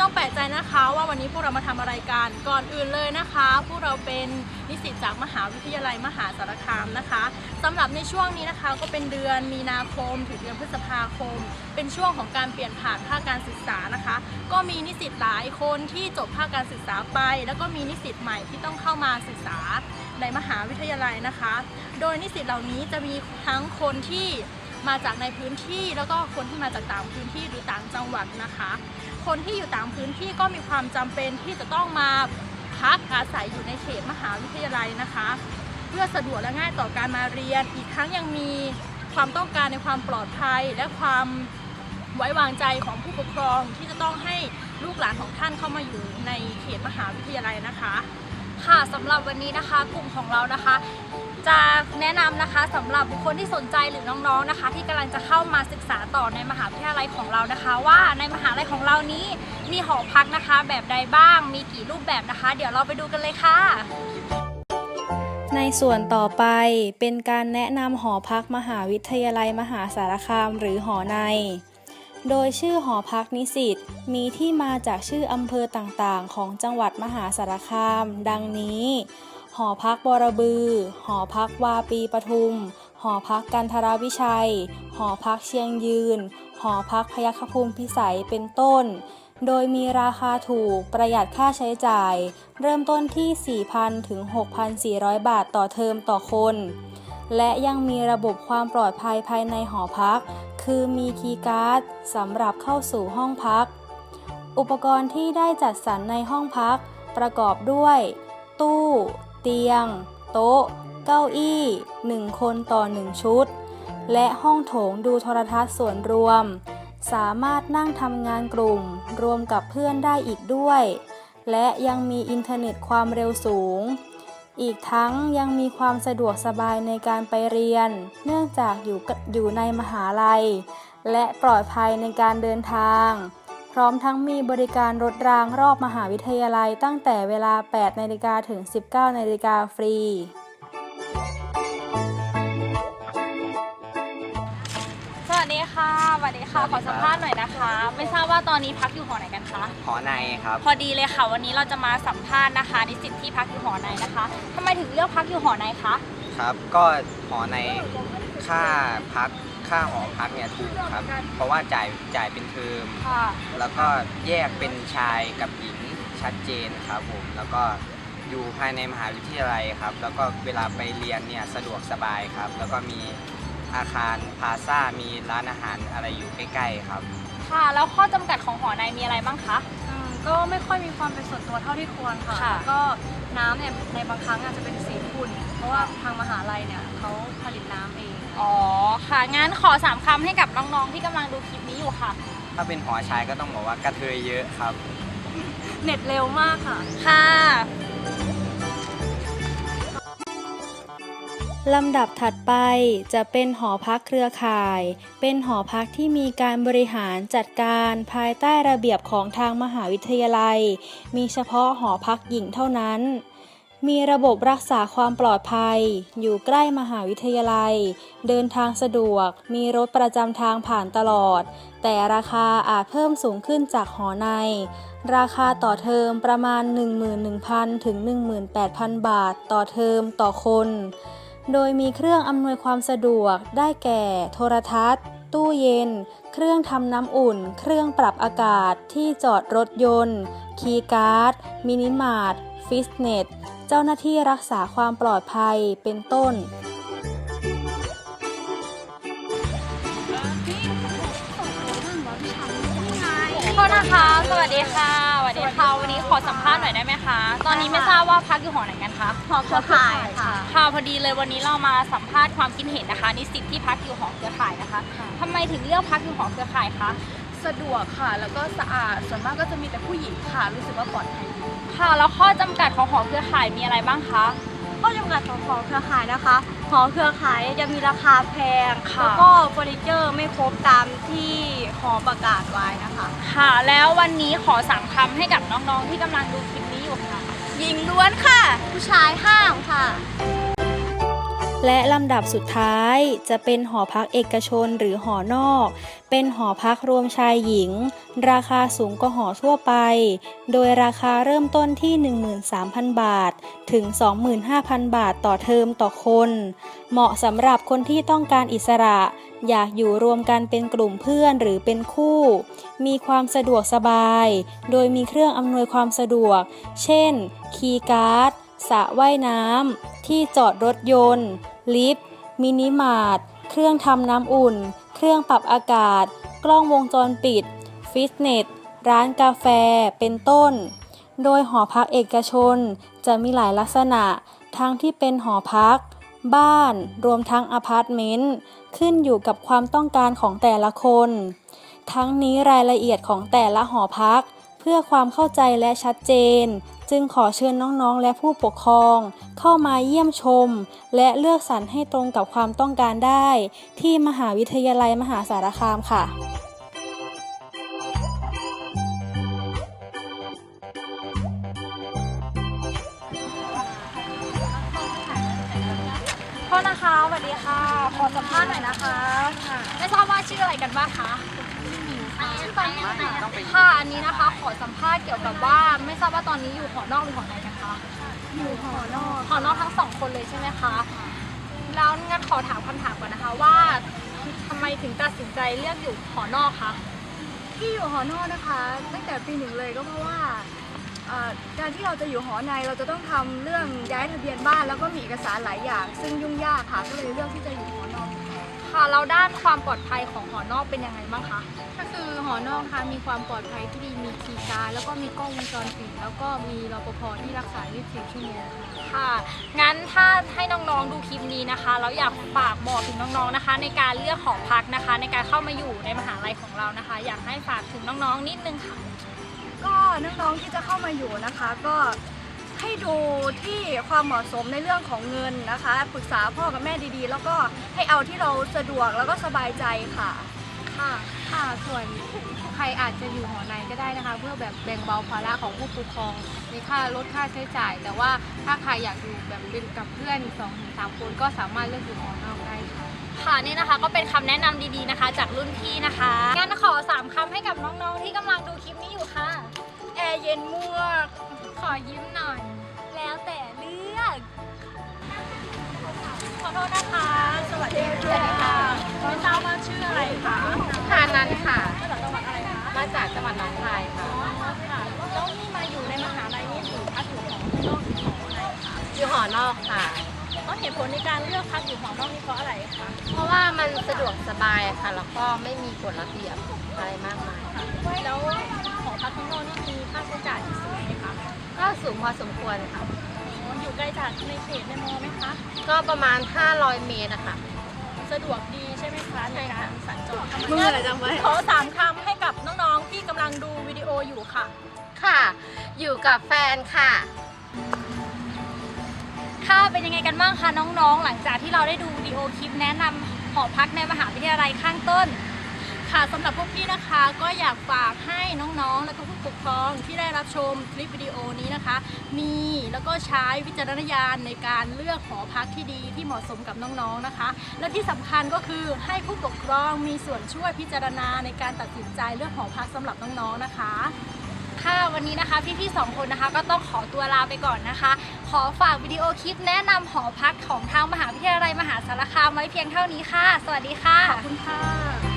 ต้องแปลกใจนะคะว่าวันนี้พวกเรามาทำอะไรกันก่อนอื่นเลยนะคะ พวกเราเป็นนิสิตจากมหาวิทยาลัยมหาสารคามนะคะสำหรับในช่วงนี้นะคะ ก็เป็นเดือนมีนาคม ถึงเดือนพฤษภาคม เป็นช่วงของการเปลี่ยนผ่านภาคการศึกษานะคะ ก็มีนิสิตหลายคนที่จบภาคการศึกษาไป แล้วก็มีนิสิตใหม่ที่ต้องเข้ามาศึกษาในมหาวิทยาลัยนะคะ โดยนิสิตเหล่านี้จะมีทั้งคนที่มาจากในพื้นที่แล้วก็คนที่มาจากต่างพื้นที่หรือต่างจังหวัดนะคะ คนที่อยู่ต่างพื้นที่ก็มีความจำเป็นที่จะต้องมาพักอาศัยอยู่ในเขตมหาวิทยาลัยนะคะ เพื่อสะดวกและง่ายต่อการมาเรียน อีกทั้งยังมีความต้องการในความปลอดภัย และความไว้วางใจของผู้ปกครองที่จะต้องให้ลูกหลานของท่านเข้ามาอยู่ในเขตมหาวิทยาลัยนะคะ ค่ะสำหรับวันนี้นะคะ กลุ่มของเรานะคะ จะแนะนำนะคะสำหรับบุคคลที่สนใจหรือน้องๆนะคะ ที่กำลังจะเข้ามาศึกษาต่อในมหาวิทยาลัยของเรานะคะ ว่าในมหาลัยของเรานี้มีหอพักนะคะ แบบใดบ้างมีกี่รูปแบบนะคะ เดี๋ยวเราไปดูกันเลยค่ะ ในส่วนต่อไปเป็นการแนะนำหอพักมหาวิทยาลัยมหาสารคามหรือหอใน โดยชื่อหอพักนิสิตมีที่มาจากชื่ออำเภอต่างๆ ของจังหวัดมหาสารคาม ดังนี้ หอพักบรบือ หอพักวาปีปทุม หอพักกันทราวิชัย หอพักเชียงยืน หอพักพยัคฆภูมิพิสัยเป็นต้น โดยมีราคาถูกประหยัดค่าใช้จ่าย เริ่มต้นที่ 4,000 ถึง 6,400 บาทต่อเทอมต่อคน และยังมีระบบความปลอดภัยภายในหอพัก คือมีคีย์การ์ดสำหรับเข้าสู่ห้องพัก อุปกรณ์ที่ได้จัดสรรในห้องพัก ประกอบด้วย ตู้ เตียง โต๊ะ เก้าอี้1คนต่อ1ชุด และห้องโถงดูโทรทัศน์ส่วนรวม สามารถนั่งทำงานกลุ่ม รวมกับเพื่อนได้อีกด้วย และยังมีอินเทอร์เน็ตความเร็วสูง อีกทั้งยังมีความสะดวกสบายในการไปเรียน เนื่องจากอยู่อยู่ในมหาลัย และปลอดภัยในการเดินทาง พร้อมทั้งมีบริการรถรางรอบมหาวิทยาลัยตั้งแต่เวลา 8นาฬิกาถึง 19นาฬิกาฟรี วัสดีค่ะ ขอสัมภาษณ์หน่อยนะคะ ไม่ทราบว่าตอนนี้พักอยู่หอไหนกันคะ หอในครับ พอดีเลยค่ะ วันนี้เราจะมาสัมภาษณ์นะคะนิสิตที่พักอยู่หอในนะคะทำไมถึงเลือกพักอยู่หอในคะ ครับ ก็หอในค่าพักค่าหอพักเนี่ยถูกครับ เพราะว่าจ่ายจ่ายเป็นเทอม ค่ะ แล้วก็แยกเป็นชายกับหญิงชัดเจนครับผม แล้วก็อยู่ภายในมหาวิทยาลัยครับ แล้วก็เวลาไปเรียนเนี่ยสะดวกสบายครับ แล้วก็มี อาคารพลาซ่ามีร้านอาหารอะไรอยู่ใกล้ๆครับ ค่ะ แล้วข้อจำกัดของหอในมีอะไรบ้างคะ อืมก็ไม่ค่อยมีความเป็นส่วนตัวเท่าที่ควรค่ะค่ะ แล้วก็น้ำเนี่ยในบางครั้งอาจจะเป็นสีขุ่น เพราะว่าทางมหาลัยเนี่ยเขาผลิตน้ำเอง อ๋อค่ะ งั้นขอสามคำให้กับน้องๆที่กำลังดูคลิปนี้อยู่ค่ะ ถ้าเป็นหอชายก็ต้องบอกว่ากระเทยเยอะครับ เน็ตเร็วมากค่ะ ค่ะ ลำดับถัดไปจะเป็นหอพักเครือข่าย เป็นหอพักที่มีการบริหารจัดการภายใต้ระเบียบของทางมหาวิทยาลัย มีเฉพาะหอพักหญิงเท่านั้น มีระบบรักษาความปลอดภัย อยู่ใกล้มหาวิทยาลัย เดินทางสะดวก มีรถประจำทางผ่านตลอด แต่ราคาอาจเพิ่มสูงขึ้นจากหอใน ราคาต่อเทอมประมาณ 11,000 ถึง 18,000 บาท ต่อเทอมต่อคน โดยมีเครื่องอำนวยความสะดวก ได้แก่ โทรทัศน์ ตู้เย็น เครื่องทำน้ำอุ่น เครื่องปรับอากาศ ที่จอดรถยนต์ คีย์การ์ด มินิมาร์ท ฟิตเนส เจ้าหน้าที่รักษาความปลอดภัย เป็นต้นโทษนะคะ สวัสดีค่ะสวัสดีค่ะ สัมภาษณ์หน่อยได้ไหมคะ ตอนนี้ไม่ทราบว่าพักอยู่หอไหนกันคะหอเครือข่ายค่ะค่ะพอดีเลยวันนี้เรามาสัมภาษณ์ความคิดเห็นนะคะ นิสิตที่พักอยู่หอเครือข่ายนะคะทำไมถึงเลือกพักอยู่หอเครือข่ายคะสะดวกค่ะ แล้วก็สะอาด ส่วนมากก็จะมีแต่ผู้หญิงค่ะ รู้สึกว่าปลอดภัยดีค่ะ แล้วข้อจำกัดของหอเครือข่ายมีอะไรบ้างคะ ข้อจำกัดของหอเครือข่ายนะคะ หอเครือข่ายจะมีราคาแพง ค่ะ แล้วก็เฟอร์นิเจอร์ไม่ครบตามที่หอประกาศไว้นะคะ ค่ะ แล้ววันนี้ขอสามคำให้กับน้องๆที่กำลังดูคลิปนี้อยู่ค่ะหญิงล้วนค่ะ ผู้ชายห้ามค่ะ และลำดับสุดท้ายจะเป็นหอพักเอกชนหรือหอนอก เป็นหอพักรวมชายหญิง ราคาสูงกว่าหอทั่วไป โดยราคาเริ่มต้นที่ 13,000 บาท ถึง 25,000 บาทต่อเทอมต่อคน เหมาะสำหรับคนที่ต้องการอิสระ อยากอยู่รวมกันเป็นกลุ่มเพื่อนหรือเป็นคู่ มีความสะดวกสบาย โดยมีเครื่องอำนวยความสะดวก เช่น คีย์การ์ดสระว่ายน้ำ ที่จอดรถยนต์ ลิฟต์ มินิมาร์ท เครื่องทำน้ำอุ่น เครื่องปรับอากาศ กล้องวงจรปิด ฟิตเนส ร้านกาแฟ เป็นต้น โดยหอพักเอกชนจะมีหลายลักษณะ ทั้งที่เป็นหอพัก บ้าน รวมทั้งอพาร์ตเมนต์ ขึ้นอยู่กับความต้องการของแต่ละคน ทั้งนี้รายละเอียดของแต่ละหอพักเพื่อความเข้าใจและชัดเจน จึงขอเชิญน้องๆ และผู้ปกครอง เข้ามาเยี่ยมชม และเลือกสรรให้ตรงกับความต้องการได้ ที่มหาวิทยาลัยมหาสารคามค่ะโทษนะคะสวัสดีค่ะ ขอสัมภาษณ์หน่อยนะคะ ไม่ทราบว่าชื่ออะไรกันบ้างคะชื่อตอนนี้ ค่ะอันนี้นะคะ ขอสัมภาษณ์เกี่ยวกับว่าไม่ทราบว่าตอนนี้อยู่หอนอกหรือหอในกันคะอยู่หอนอกหอนอกทั้งสองคนเลยใช่ไหมคะแล้วงั้นขอถามคำถามก่อนนะคะว่าทำไมถึงตัดสินใจเลือกอยู่หอนอกคะที่อยู่หอนอกนะคะ ตั้งแต่ปีหนึ่งเลยก็เพราะว่าเอ่อการที่เราจะอยู่หอในเราจะต้องทำเรื่องย้ายทะเบียนบ้าน แล้วก็มีเอกสารหลายอย่าง ซึ่งยุ่งยากค่ะก็เลยเลือกที่จะอยู่หอนอก ค่ะแล้วด้านความปลอดภัยของหอนอกเป็นยังไงบ้างคะ ก็คือหอนอกค่ะมีความปลอดภัยที่ดีมีคีย์การ์ดแล้วก็มีกล้องวงจรปิดแล้วก็มีรปภที่รักษา 24 ชั่วโมงค่ะ ค่ะ งั้นถ้าให้น้องๆดูคลิปนี้นะคะแล้วอยากฝากบอกถึงน้องๆนะคะ ในการเลือกหอพักนะคะ ในการเข้ามาอยู่ในมหาลัยของเรานะคะ อยากให้ฝากถึงน้องๆนิดนึงค่ะ ก็น้องๆที่จะเข้ามาอยู่นะคะ ก็ ให้ดูที่ความเหมาะสมในเรื่องของเงินนะคะ ปรึกษาพ่อกับแม่ดีๆ แล้วก็ให้เอาที่เราสะดวกแล้วก็สบายใจค่ะค่ะค่ะส่วนใครอาจจะอยู่หอในก็ได้นะคะ เพื่อแบบแบ่งเบาภาระของผู้ปกครองในค่าลดค่าใช้จ่าย แต่ว่าถ้าใครอยากอยู่แบบเป็นกับเพื่อน2อถึงสามคนก็สามารถเลือกอยู่หอนอกได้ค่ะ ค่ะนี่นะคะก็เป็นคำแนะนำดีๆนะคะ จากรุ่นพี่นะคะงั้นขอสามคำให้กับน้องๆที่กำลังดูคลิปนี้อยู่ค่ะ แอร์เย็นมวก ขอยิ้มหน่อย แล้วแต่เลือก ขอโทษนะคะ สวัสดีค่ะไม่ทราบว่าชื่ออะไรคะทานันค่ะ มาจากจังหวัดอะไรคะมาจากจังหวัดหนองคายค่ะค่ะแล้วนี่มาอยู่ในมหาลัยนี่ถือพักอยู่หอนอกหรือหอในคะอยู่หอนอกค่ะเพราะเหตุผลในการเลือกพักอยู่หอนอกนี่เพราะอะไรคะเพราะว่ามันสะดวกสบายค่ะ แล้วก็ไม่มีกฎระเบียบอะไรมากมายแล้วหอพักข้างนอกนี่มีค่า สูงพอสมควรค่ะ อยู่ไกลจากในเขตในมอไหมคะ ก็ประมาณ 500 เมตรนะคะสะดวกดีใช่ไหมคะในการสัญจรมึงอะไรจังไว้ขอสามคำให้กับน้องๆที่กำลังดูวิดีโออยู่ค่ะ ค่ะ อยู่กับแฟนค่ะ ค่ะเป็นยังไงกันบ้างคะน้องๆ หลังจากที่เราได้ดูวิดีโอคลิปแนะนำหอพักในมหาวิทยาลัยข้างต้น ค่ะสำหรับพวกพี่นะคะก็อยากฝากให้น้องๆ และก็ผู้ปกครองที่ได้รับชมคลิปวิดีโอนี้นะคะ มีแล้วก็ใช้วิจารณญาณในการเลือกหอพักที่ดีที่เหมาะสมกับน้องๆนะคะ และที่สำคัญก็คือให้ผู้ปกครองมีส่วนช่วยพิจารณาในการตัดสินใจเลือกหอพักสำหรับน้องๆนะคะค่ะวันนี้นะคะพี่ๆสองคนนะคะก็ต้องขอตัวลาไปก่อนนะคะ ขอฝากวิดีโอคลิปแนะนำหอพักของทางมหาวิทยาลัยมหาสารคามไว้เพียงเท่านี้ค่ะ สวัสดีค่ะ ขอบคุณค่ะ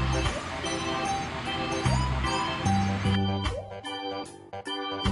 Thank you.